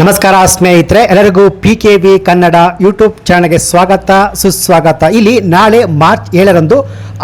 ನಮಸ್ಕಾರ ಸ್ನೇಹಿತರೆ, ಎಲ್ಲರಿಗೂ P K B Kannada YouTube ಚಾನಲ್ಗೆ ಸ್ವಾಗತ, ಸುಸ್ವಾಗತ. ಇಲ್ಲಿ ನಾಳೆ ಮಾರ್ಚ್ ಏಳರಂದು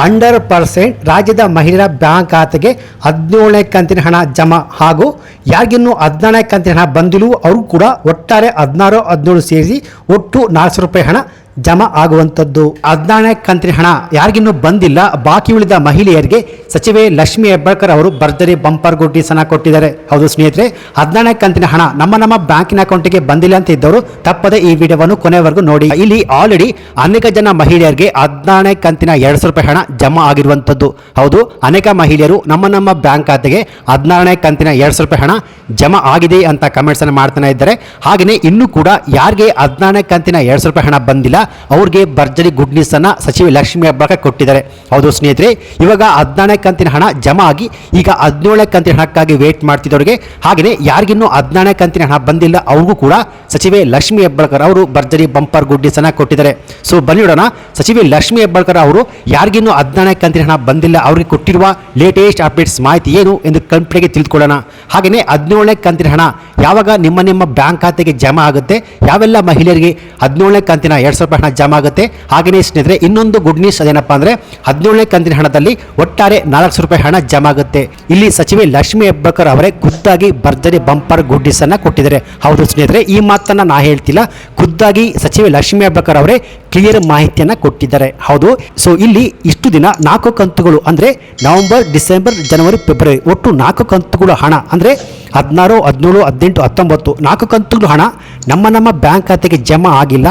ಅಂಡರ್ ಪರ್ಸೆಂಟ್ ರಾಜ್ಯದ ಮಹಿಳಾ ಬ್ಯಾಂಕ್ ಖಾತೆಗೆ ಹದಿನೇಳನೇ ಕಂತಿನ ಹಣ ಜಮಾ. ಹಾಗೂ ಯಾರಿಗಿನ್ನೂ ಹದಿನಾರನೇ ಕಂತಿನ ಹಣ ಬಂದಿಲ್ಲವೋ, ಅವರು ಕೂಡ ಒಟ್ಟಾರೆ ಹದಿನಾರು, ಹದಿನೇಳು ಸೇರಿಸಿ ಒಟ್ಟು ನಾಲ್ಕು ರೂಪಾಯಿ ಹಣ ಜಮಾ ಆಗುವಂಥದ್ದು. ಹದಿನಾರನೇ ಕಂತಿನ ಹಣ ಯಾರಿಗಿನ್ನೂ ಬಂದಿಲ್ಲ. ಬಾಕಿ ಉಳಿದ ಮಹಿಳೆಯರಿಗೆ ಸಚಿವೆ ಲಕ್ಷ್ಮಿ ಹೆಬ್ಬಾಳ್ಕರ್ ಅವರು ಭರ್ಜರಿ ಬಂಪರ್ ಗುಡ್ಡೀಸನ್ನ ಕೊಟ್ಟಿದ್ದಾರೆ. ಹೌದು ಸ್ನೇಹಿತರೆ ಹದಿನಾರನೇ ಕಂತಿನ ಹಣ ನಮ್ಮ ನಮ್ಮ ಬ್ಯಾಂಕಿನ ಅಕೌಂಟಿಗೆ ಬಂದಿಲ್ಲ ಅಂತ ಇದ್ದವರು ತಪ್ಪದೆ ಈ ವಿಡಿಯೋವನ್ನು ಕೊನೆವರೆಗೂ ನೋಡಿ. ಇಲ್ಲಿ ಆಲ್ರೆಡಿ ಅನೇಕ ಜನ ಮಹಿಳೆಯರಿಗೆ ಹದಿನಾರನೇ ಕಂತಿನ ಎರಡು ಸಾವಿರ ರೂಪಾಯಿ ಹಣ ಜಮಾ ಆಗಿರುವಂಥದ್ದು. ಹೌದು, ಅನೇಕ ಮಹಿಳೆಯರು ನಮ್ಮ ನಮ್ಮ ಬ್ಯಾಂಕ್ ಖಾತೆಗೆ ಹದಿನಾರನೇ ಕಂತಿನ ಎರಡು ಸಾವಿರ ರೂಪಾಯಿ ಹಣ ಜಮಾ ಆಗಿದೆ ಅಂತ ಕಮೆಂಟ್ಸ್ ಅನ್ನು ಮಾಡ್ತಾನೆ ಇದ್ದಾರೆ. ಹಾಗೆಯೇ ಇನ್ನೂ ಕೂಡ ಯಾರಿಗೆ ಹದಿನಾರನೇ ಕಂತಿನ ಎರಡು ಸಾವಿರ ರೂಪಾಯಿ ಹಣ ಬಂದಿಲ್ಲ ಅವ್ರಿಗೆ ಭರ್ಜರಿ ಗುಡ್ ನ್ಯೂಸ್ ಅನ್ನ ಸಚಿವೆ ಲಕ್ಷ್ಮಿ ಹೆಬ್ಬಾಳ್ಕರ್ ಕೊಟ್ಟಿದ್ದಾರೆ. ಹೌದು ಸ್ನೇಹಿತರೆ, ಇವಾಗ ಹದಿನಾರನೇ ಕಂತಿನ ಹಣ ಜಮಾ ಆಗಿ ಈಗ ಹದಿನೇಳನೇ ಕಂತಿನ ಹಣಕ್ಕಾಗಿ ವೇಟ್ ಮಾಡ್ತಿದ್ದವರಿಗೆ, ಹಾಗೆಯೇ ಯಾರಿಗಿನ್ನೂ ಹದಿನಾರನೇ ಕಂತಿನ ಹಣ ಬಂದಿಲ್ಲ, ಅವ್ರಿಗೂ ಕೂಡ ಸಚಿವೆ ಲಕ್ಷ್ಮಿ ಹೆಬ್ಬಾಳ್ಕರ್ ಅವರು ಭರ್ಜರಿ ಬಂಪರ್ ಗುಡ್ ಅನ್ನ ಕೊಟ್ಟಿದ್ದಾರೆ. ಸೊ ಬನ್ನಿ ನೋಡೋಣ, ಸಚಿವೆ ಲಕ್ಷ್ಮಿ ಹೆಬ್ಬಾಳ್ಕರ್ ಅವರು ಯಾರಿಗಿನ್ನೂ ಹದಿನಾರನೇ ಕಂತಿನ ಹಣ ಬಂದಿಲ್ಲ, ಅವರಿಗೆ ಕೊಟ್ಟಿರುವ ಲೇಟೆಸ್ಟ್ ಅಪ್ಡೇಟ್ಸ್ ಮಾಹಿತಿ ಏನು ಎಂದು ಕಂಪ್ನಿಗೆ ತಿಳ್ಕೊಳ್ಳೋಣ. ಹಾಗೆಯೇ ಹದಿನೇಳನೇ ಕಂತಿನ ಹಣ ಯಾವಾಗ ನಿಮ್ಮ ನಿಮ್ಮ ಬ್ಯಾಂಕ್ ಖಾತೆಗೆ ಜಮಾ ಆಗುತ್ತೆ, ಯಾವೆಲ್ಲ ಮಹಿಳೆಯರಿಗೆ ಹದಿನೇಳನೇ ಕಂತಿನ ಎರಡು ಸಾವಿರ ಹಣ ಜಮಾ ಆಗುತ್ತೆ. ಹಾಗೆಯೇ ಸ್ನೇಹಿತರೆ, ಇನ್ನೊಂದು ಗುಡ್ ನ್ಯೂಸ್ ಅದೇನಪ್ಪ ಅಂದರೆ, ಹದಿನೇಳನೇ ಕಂತಿನ ಹಣದಲ್ಲಿ ಒಟ್ಟಾರೆ ನಾಲ್ಕು ಸಾವಿರ ರೂಪಾಯಿ ಹಣ ಜಮಾ ಆಗುತ್ತೆ. ಇಲ್ಲಿ ಸಚಿವೆ ಲಕ್ಷ್ಮಿ ಹೆಬ್ಬಕರ್ ಅವರೇ ಖುದ್ದಾಗಿ ಭರ್ಜರಿ ಬಂಪರ್ ಗುಡ್ ನ್ಯೂಸ್ ಅನ್ನ ಕೊಟ್ಟಿದ್ದಾರೆ. ಹೌದು ಸ್ನೇಹಿತರೆ, ಈ ಮಾತನ್ನ ನಾ ಹೇಳ್ತಿಲ್ಲ. ಖುದ್ದಾಗಿ ಸಚಿವೆ ಲಕ್ಷ್ಮಿ ಹೆಬ್ಬಕರ್ ಅವರೇ ಕ್ಲಿಯರ್ ಮಾಹಿತಿಯನ್ನ ಕೊಟ್ಟಿದ್ದಾರೆ. ಹೌದು. ಸೊ ಇಲ್ಲಿ ಇಷ್ಟು ದಿನ ನಾಲ್ಕು ಕಂತುಗಳು ಅಂದ್ರೆ ನವೆಂಬರ್, ಡಿಸೆಂಬರ್, ಜನವರಿ, ಫೆಬ್ರವರಿ ಒಟ್ಟು ನಾಲ್ಕು ಕಂತುಗಳು ಹಣ ಅಂದ್ರೆ ಹದಿನಾರು, ಹದಿನೇಳು, ಹದಿನೆಂಟು, ಹತ್ತೊಂಬತ್ತು. ನಾಲ್ಕು ಕಂತುಗಳು ಹಣ. ನಮ್ಮ ನಮ್ಮ ಬ್ಯಾಂಕ್ ಖಾತೆಗೆ ಜಮಾ ಆಗಿಲ್ಲ.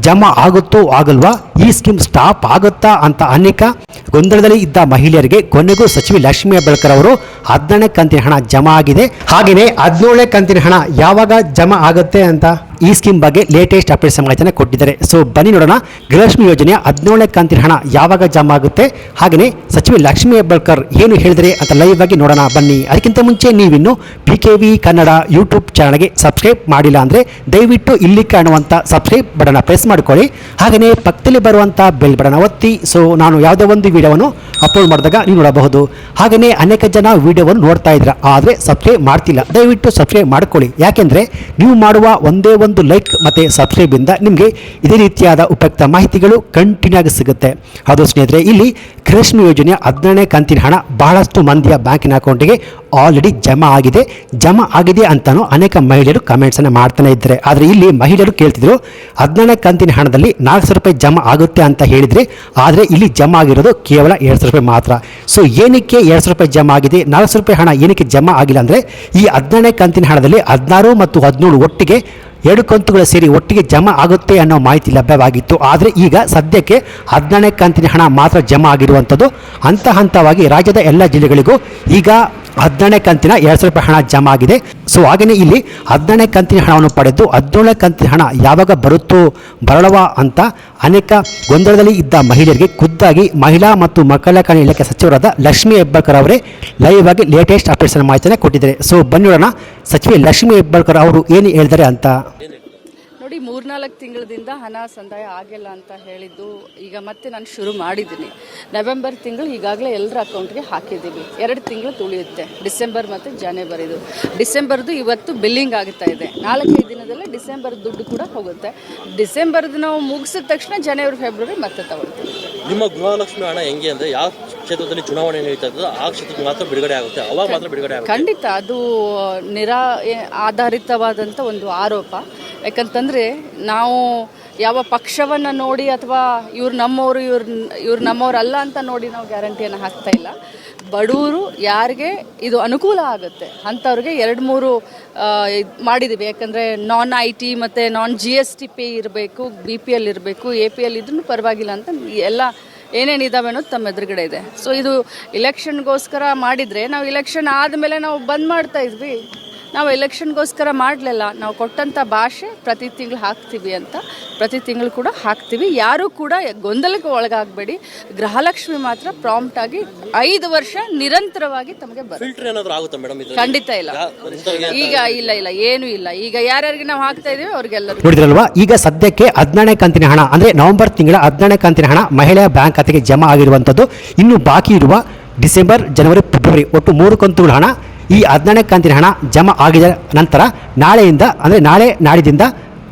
ಜಮಾ ಆಗುತ್ತೋ ಆಗಲ್ವಾ? ಈ ಸ್ಕೀಮ್ ಸ್ಟಾಪ್ ಆಗುತ್ತಾ ಅಂತ ಅನೇಕ ಗೊಂದಲದಲ್ಲಿ ಇದ್ದ ಮಹಿಳೆಯರಿಗೆ ಕೊನೆಗೂ ಸಚಿವೆ ಲಕ್ಷ್ಮಿ ಹೆಬ್ಬಾಳ್ಕರ್ ಅವರು ಹದಿನೇಳನೇ ಕಂತಿನ ಹಣ ಜಮಾ ಆಗಿದೆ. ಹಾಗೆಯೇ ಹದಿನೇಳನೇ ಕಂತಿನ ಹಣ ಯಾವಾಗ ಜಮಾ ಆಗುತ್ತೆ ಅಂತ? ಈ ಸ್ಕೀಮ್ ಬಗ್ಗೆ ಲೇಟೆಸ್ಟ್ ಅಪ್ಡೇಟ್ಸ್ ಮಾಹಿತಿಯನ್ನು ಕೊಟ್ಟಿದ್ದಾರೆ. ಸೊ ಬನ್ನಿ ನೋಡೋಣ. ಗೃಹಲಕ್ಷ್ಮಿ ಯೋಜನೆಯ ಹದಿನೇಳನೇ ಕಂತಿನ ಹಣ ಯಾವಾಗ ಜಮಾ ಆಗುತ್ತೆ? ಹಾಗೆಯೇ ಸಚಿವೆ ಲಕ್ಷ್ಮೀ ಹೆಬ್ಬಾಳ್ಕರ್ ಏನು ಹೇಳಿದರೆ ಅಂತ ಲೈವ್ ಆಗಿ ನೋಡೋಣ. ಬನ್ನಿ. ಅದಕ್ಕಿಂತ ಮುಂಚೆ ನೀವಿನ್ನು P K V Kannada YouTube ಚಾನಲ್ಗೆ ಸಬ್ಸ್ಕ್ರೈಬ್ ಮಾಡಿಲ್ಲ ಅಂದರೆ ದಯವಿಟ್ಟು ಇಲ್ಲಿ ಕಾಣುವಂಥ ಸಬ್ಸ್ಕ್ರೈಬ್ ಬಟನ್ ಪ್ರೆಸ್ ಮಾಡ್ಕೊಳ್ಳಿ. ಹಾಗೆಯೇ ಪಕ್ಕದಲ್ಲಿ ಬರುವಂಥ ಬೆಲ್ ಬಟನ್ ಒತ್ತಿ. ಸೊ ನಾನು ಯಾವುದೇ ಒಂದು ವಿಡಿಯೋವನ್ನು ಅಪ್ಲೋಡ್ ಮಾಡಿದಾಗ ನೀವು ನೋಡಬಹುದು. ಹಾಗೆಯೇ ಅನೇಕ ಜನ ವಿಡಿಯೋವನ್ನು ನೋಡ್ತಾ ಇದ್ದೀರಾ. ಆದರೆ ಸಬ್ಸ್ಕ್ರೈಬ್ ಮಾಡ್ತಿಲ್ಲ. ದಯವಿಟ್ಟು ಸಬ್ಸ್ಕ್ರೈಬ್ ಮಾಡ್ಕೊಳ್ಳಿ. ಯಾಕೆಂದರೆ ನೀವು ಮಾಡುವ ಒಂದೇ ಒಂದು ಲೈಕ್ ಮತ್ತು ಸಬ್ಸ್ಕ್ರೈಬಿಂದ ನಿಮಗೆ ಇದೇ ರೀತಿಯಾದ ಉಪಯುಕ್ತ ಮಾಹಿತಿಗಳು ಕಂಟಿನ್ಯೂ ಆಗಿ ಸಿಗುತ್ತೆ. ಹೌದು ಸ್ನೇಹಿತರೆ ಇಲ್ಲಿ ಗೃಹಲಕ್ಷ್ಮಿ ಯೋಜನೆಯ ಹದಿನೇಳನೇ ಕಂತಿನ ಹಣ ಬಹಳಷ್ಟು ಮಂದಿಯ ಬ್ಯಾಂಕಿನ ಅಕೌಂಟಿಗೆ ಆಲ್ರೆಡಿ ಜಮಾ ಆಗಿದೆ. ಜಮಾ ಆಗಿದೆ ಅಂತಲೂ ಅನೇಕ ಮಹಿಳೆಯರು ಕಮೆಂಟ್ಸನ್ನು ಮಾಡ್ತಾನೆ ಇದ್ದಾರೆ. ಆದರೆ ಇಲ್ಲಿ ಮಹಿಳೆಯರು ಕೇಳ್ತಿದ್ರು ಹದಿನೇಳನೇ ಕಂತಿನ ಹಣದಲ್ಲಿ ನಾಲ್ಕು ಸಾವಿರ ರೂಪಾಯಿ ಜಮಾ ಆಗುತ್ತೆ ಅಂತ ಹೇಳಿದರೆ, ಆದರೆ ಇಲ್ಲಿ ಜಮಾ ಆಗಿರೋದು ಕೇವಲ ಎರಡು ಸಾವಿರ ರೂಪಾಯಿ ಮಾತ್ರ. ಸೊ ಏನಕ್ಕೆ ಎರಡು ಸಾವಿರ ರೂಪಾಯಿ ಜಮಾ ಆಗಿದೆ? ನಾಲ್ಕು ಸಾವಿರ ರೂಪಾಯಿ ಹಣ ಏನಕ್ಕೆ ಜಮಾ ಆಗಿಲ್ಲ ಅಂದರೆ, ಈ ಹದಿನೇಳನೇ ಕಂತಿನ ಹಣದಲ್ಲಿ ಹದಿನಾರು ಮತ್ತು ಹದಿನೇಳು ಒಟ್ಟಿಗೆ ಎರಡು ಕಂತುಗಳು ಸೇರಿ ಒಟ್ಟಿಗೆ ಜಮಾ ಆಗುತ್ತೆ ಅನ್ನೋ ಮಾಹಿತಿ ಲಭ್ಯವಾಗಿತ್ತು. ಆದರೆ ಈಗ ಸದ್ಯಕ್ಕೆ ಹದಿನೇಳನೇ ಕಂತಿನ ಹಣ ಮಾತ್ರ ಜಮಾ ಆಗಿರುವಂಥದ್ದು ಹಂತ ಹಂತವಾಗಿ ರಾಜ್ಯದ ಎಲ್ಲ ಜಿಲ್ಲೆಗಳಿಗೂ ಈಗ ಹದಿನೇಳನೇ ಕಂತಿನ ಎರಡು ಸಾವಿರ ರೂಪಾಯಿ ಹಣ ಜಮಾ ಆಗಿದೆ. ಸೊ ಹಾಗೆಯೇ ಇಲ್ಲಿ ಹದಿನೇಳನೇ ಕಂತಿನ ಹಣವನ್ನು ಪಡೆದು ಹದಿನೇಳನೇ ಕಂತಿನ ಹಣ ಯಾವಾಗ ಬರುತ್ತೋ ಬರಳವ ಅಂತ ಅನೇಕ ಗೊಂದಲದಲ್ಲಿ ಇದ್ದ ಮಹಿಳೆಯರಿಗೆ ಖುದ್ದಾಗಿ ಮಹಿಳಾ ಮತ್ತು ಮಕ್ಕಳ ಕಲ್ಯಾಣ ಇಲಾಖೆ ಸಚಿವರಾದ ಲಕ್ಷ್ಮೀ ಹೆಬ್ಬಾಳ್ಕರ್ ಅವರೇ ಲೈವ್ ಆಗಿ ಲೇಟೆಸ್ಟ್ ಅಪ್ಡೇಟ್ಸ್ ಮಾಹಿತಿಯನ್ನು ಕೊಟ್ಟಿದ್ದಾರೆ. ಸೊ ಬನ್ನಿ ನೋಡೋಣ. ಸಚಿವೆ ಲಕ್ಷ್ಮೀ ಹೆಬ್ಬಾಳ್ಕರ್ ಅವರು ಏನು ಹೇಳಿದ್ದಾರೆ ಅಂತ. ನೋಡಿ ಮೂರ್ನಾಲ್ಕು ತಿಂಗಳದಿಂದ ಹಣ ಸಂದಾಯ ಆಗಿಲ್ಲ ಅಂತ ಹೇಳಿದ್ದು ಈಗ ಮತ್ತೆ ನಾನು ಶುರು ಮಾಡಿದ್ದೀನಿ. ನವೆಂಬರ್ ತಿಂಗಳು ಈಗಾಗಲೇ ಎಲ್ಲರ ಅಕೌಂಟ್ಗೆ ಹಾಕಿದ್ದೀವಿ ಎರಡು ತಿಂಗಳು ತುಳಿಯುತ್ತೆ. ಡಿಸೆಂಬರ್ ಮತ್ತು ಜನವರಿದು. ಡಿಸೆಂಬರ್ದು ಇವತ್ತು ಬಿಲ್ಲಿಂಗ್ ಆಗ್ತಾ ಇದೆ. ನಾಲ್ಕೈದು ದಿನದಲ್ಲೇ ಡಿಸೆಂಬರ್ ದುಡ್ಡು ಕೂಡ ಹೋಗುತ್ತೆ. ಡಿಸೆಂಬರ್ದು ನಾವು ಮುಗಿಸಿದ ತಕ್ಷಣ ಜನವರಿ, ಫೆಬ್ರವರಿ ಮತ್ತೆ ತಗೊಳ್ತೀವಿ. ನಿಮ್ಮ ಗೃಹಲಕ್ಷ್ಮಿ ಹಣ ಹೆಂಗೆ ಅಂದ್ರೆ ಯಾವ ಕ್ಷೇತ್ರದಲ್ಲಿ ಚುನಾವಣೆ ನಡೀತಾ ಆ ಕ್ಷೇತ್ರಕ್ಕೆ ಮಾತ್ರ ಬಿಡುಗಡೆ ಆಗುತ್ತೆ. ಅವಾಗ ಮಾತ್ರ ಬಿಡುಗಡೆ ಆಗುತ್ತೆ. ಖಂಡಿತ, ಅದು ನಿರಾ ಆಧಾರಿತವಾದಂಥ ಒಂದು ಆರೋಪ. ಯಾಕಂತಂದರೆ ನಾವು ಯಾವ ಪಕ್ಷವನ್ನು ನೋಡಿ ಅಥವಾ ಇವ್ರು ನಮ್ಮವರು, ಇವ್ರ, ಇವ್ರು ನಮ್ಮವ್ರಲ್ಲ ಅಂತ ನೋಡಿ ನಾವು ಗ್ಯಾರಂಟಿಯನ್ನು ಹಾಕ್ತಾ ಇಲ್ಲ. ಬಡವರು ಯಾರಿಗೆ ಇದು ಅನುಕೂಲ ಆಗುತ್ತೆ. ಅಂಥವ್ರಿಗೆ ಎರಡು ಮೂರು ಮಾಡಿದ್ದೀವಿ ಯಾಕಂದರೆ ನಾನ್ ಐ ಟಿ ಮತ್ತು non G S T pay ಇರಬೇಕು ಬಿ ಪಿ ಎಲ್ ಇರಬೇಕು ಎ ಪಿ ಎಲ್ ಇದ್ರೂ ಪರವಾಗಿಲ್ಲ ಅಂತ ಎಲ್ಲ ಏನೇನು ಇದಾವೆ ಅನ್ನೋದು ತಮ್ಮ ಎದುರುಗಡೆ ಇದೆ. ಸೊ ಇದು ಇಲೆಕ್ಷನ್ಗೋಸ್ಕರ ಮಾಡಿದರೆ ನಾವು ಇಲೆಕ್ಷನ್ ಆದಮೇಲೆ ನಾವು ಬಂದ್ ಮಾಡ್ತಾ ಇದ್ವಿ. ನಾವು ಎಲೆಕ್ಷನ್ಗೋಸ್ಕರ ಮಾಡಲಿಲ್ಲ. ನಾವು ಕೊಟ್ಟಂಥ ಭಾಷೆ ಪ್ರತಿ ತಿಂಗಳು ಹಾಕ್ತೀವಿ ಅಂತ ಪ್ರತಿ ತಿಂಗಳು ಕೂಡ ಹಾಕ್ತೀವಿ. ಯಾರೂ ಕೂಡ ಗೊಂದಲಕ್ಕೆ ಒಳಗಾಗಬೇಡಿ. ಗೃಹಲಕ್ಷ್ಮಿ ಮಾತ್ರ ಪ್ರಾಂಪ್ಟ್ ಆಗಿ ಐದು ವರ್ಷ ನಿರಂತರವಾಗಿ ತಮಗೆ ಬರುತ್ತೆ. ಫಿಲ್ಟರ್ ಏನಾದರೂ ಆಗುತ್ತಾ ಮೇಡಮ್ ಖಂಡಿತ ಇಲ್ಲ. ಈಗ ಇಲ್ಲ ಇಲ್ಲ. ಏನೂ ಇಲ್ಲ. ಈಗ ಯಾರ್ಯಾರಿಗೆ ನಾವು ಹಾಕ್ತಾ ಇದೀವಿ ಅವ್ರಿಗೆಲ್ಲ ನೋಡಿದ್ರಲ್ವಾ? ಈಗ ಸದ್ಯಕ್ಕೆ ಹದಿನೇಳನೇ ಕಂತಿನ ಹಣ ಅಂದರೆ ನವೆಂಬರ್ ತಿಂಗಳ ಹದಿನೇಳನೇ ಕಂತಿನ ಹಣ ಮಹಿಳೆಯ ಬ್ಯಾಂಕ್ ಖಾತೆಗೆ ಜಮಾ ಆಗಿರುವಂಥದ್ದು. ಇನ್ನು ಬಾಕಿ ಇರುವ ಡಿಸೆಂಬರ್ ಜನವರಿ ಫೆಬ್ರವರಿ ಒಟ್ಟು ಮೂರು ಕಂತುಗಳ ಹಣ ಈ ಹದಿನೇಳನೇ ಕಂತಿನ ಹಣ ಜಮಾ ಆಗಿದ ನಂತರ ನಾಳೆಯಿಂದ, ಅಂದರೆ ನಾಳೆ ನಾಡಿದಿಂದ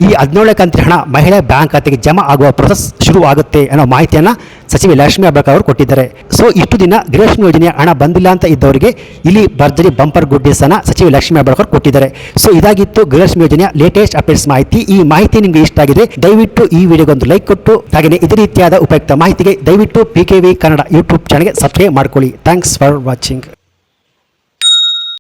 ಈ ಹದಿನೇಳನೇ ಕಂತಿನ ಹಣ ಮಹಿಳೆ ಬ್ಯಾಂಕ್ ಖಾತೆಗೆ ಜಮಾ ಆಗುವ ಪ್ರೊಸೆಸ್ ಶುರು ಆಗುತ್ತೆ ಅನ್ನೋ ಮಾಹಿತಿಯನ್ನು ಸಚಿವೆ ಲಕ್ಷ್ಮೀ ಹೆಬ್ಬಾಳ್ಕರ್ ಅವರು ಕೊಟ್ಟಿದ್ದಾರೆ. ಸೊ ಇಷ್ಟು ದಿನ ಗೃಹಲಕ್ಷ್ಮಿ ಯೋಜನೆಯ ಹಣ ಬಂದಿಲ್ಲ ಅಂತ ಇದ್ದವರಿಗೆ ಇಲ್ಲಿ ಭರ್ಜರಿ ಬಂಪರ್ ಗುಡ್ ನ್ಯೂಸ್ ಅನ್ನ ಸಚಿವೆ ಲಕ್ಷ್ಮೀ ಹೆಬ್ಬಾಳ್ಕರ್ ಕೊಟ್ಟಿದ್ದಾರೆ. ಸೊ ಇದಾಗಿತ್ತು ಗೃಹಲಕ್ಷ್ಮಿ ಯೋಜನೆಯ ಲೇಟೆಸ್ಟ್ ಅಪ್ಡೇಟ್ಸ್ ಮಾಹಿತಿ. ಈ ಮಾಹಿತಿ ನಿಮಗೆ ಇಷ್ಟ ಆಗಿದೆ, ದಯವಿಟ್ಟು ಈ ವಿಡಿಯೋಗೆ ಒಂದು ಲೈಕ್ ಕೊಟ್ಟು, ಹಾಗೆಯೇ ಇದೇ ರೀತಿಯಾದ ಉಪಯುಕ್ತ ಮಾಹಿತಿಗೆ ದಯವಿಟ್ಟು P K V Kannada YouTube ಚಾನಲ್ಗೆ ಸಬ್ಸ್ಕ್ರೈಬ್ ಮಾಡ್ಕೊಳ್ಳಿ. Thanks for watching